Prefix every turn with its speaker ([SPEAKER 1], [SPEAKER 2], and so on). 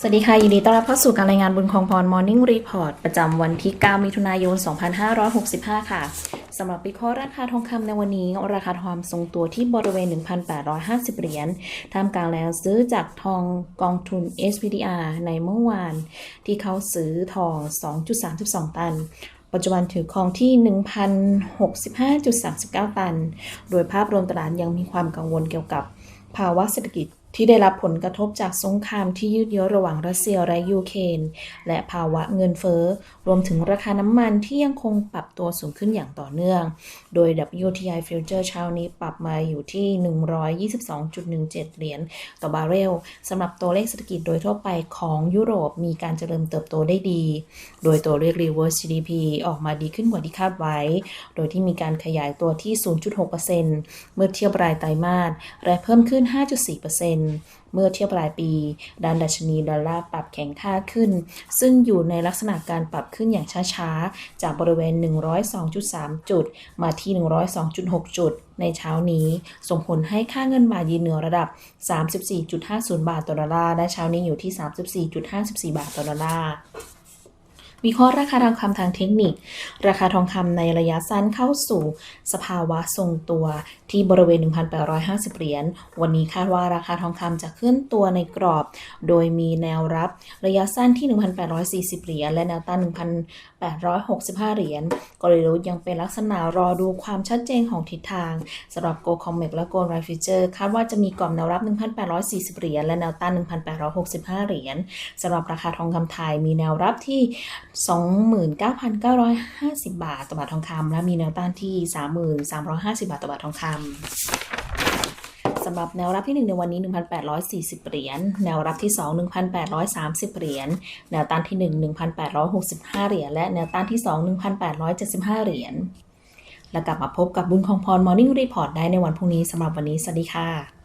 [SPEAKER 1] สวัสดีค่ะ ยินดีต้อนรับเข้าสู่การรายงานบุญคองพร Morning Report ประจำวันที่ 9 มิถุนายน 2565 ค่ะสำหรับวิคราะห์ราคาทองคำในวันนี้ ราคาทองทรงตัวที่บริเวณ 1,850 เหรียญท่ามกลางแรงซื้อจากทองกองทุน SPDR ในเมื่อวาน ที่เขาซื้อทอง 2.32 ตัน ปัจจุบันถือครองที่ 1,065.39 ตัน โดยภาพรวมตลาดยังมีความกังวลเกี่ยวกับภาวะเศรษฐกิจ ที่ได้รับผลกระทบจากสงครามที่ยืดเยื้อระหว่างรัสเซียและยูเครนและภาวะเงินเฟ้อ รวมถึงราคาน้ำมันที่ยังคงปรับตัวสูงขึ้นอย่างต่อเนื่อง โดย WTI Future เช้านี้ปรับมาอยู่ที่ 122.17 เหรียญต่อบาร์เรลสำหรับตัวเลขเศรษฐกิจโดยทั่วไปของยุโรปมีการเจริญเติบโตได้ดี โดยตัวเลข reverse GDP ออกมาดีขึ้นกว่าที่คาดไว้ โดยที่มีการขยายตัวที่ 0.6%เมื่อเทียบรายไตรมาสและเพิ่มขึ้น 5.4%เมื่อเทียบรายปีด้านดัชนีดอลลาร์ปรับแข็งค่าขึ้น ซึ่งอยู่ในลักษณะการปรับขึ้นอย่างช้าๆ จากบริเวณ 102.3 จุด มาที่ 102.6 จุด ในเช้านี้ส่งผลให้ค่าเงินบาทยืนเหนือระดับ 34.50 บาทต่อดอลลาร์และเช้านี้อยู่ที่ 34.54 บาทต่อดอลลาร์ วิเคราะห์ราคาทองคำทางเทคนิค ราคาทองคำในระยะสั้นเข้าสู่สภาวะทรงตัวที่บริเวณ 1,850 เหรียญ วันนี้คาดว่าราคาทองคำจะเคลื่อนตัวในกรอบ โดยมีแนวรับระยะสั้นที่ 1,840 เหรียญ และแนวต้าน 1,865 เหรียญ กลยุทธ์ยังเป็นลักษณะรอดูความชัดเจนของทิศทางสำหรับ Go Comex และ Go Right Future คาดว่าจะมีกรอบแนวรับ 1,840 เหรียญ และแนวต้าน 1,865 เหรียญสำหรับราคาทองคำไทยมีแนวรับที่29,950 บาทต่อบาททองคำและมีแนวต้านที่ 33,50 บาทต่อบาททองคำสำหรับแนวรับที่ 1 ในวันนี้ 1,840 เหรียญแนวรับที่ 2 1,830 เหรียญแนวต้านที่ 1 1,865 เหรียญและแนวต้านที่ 2 1,875 เหรียญแล้วกลับมาพบกับบุญของพร Morning Report ได้ในวันพรุ่งนี้สำหรับวันนี้สวัสดีค่ะ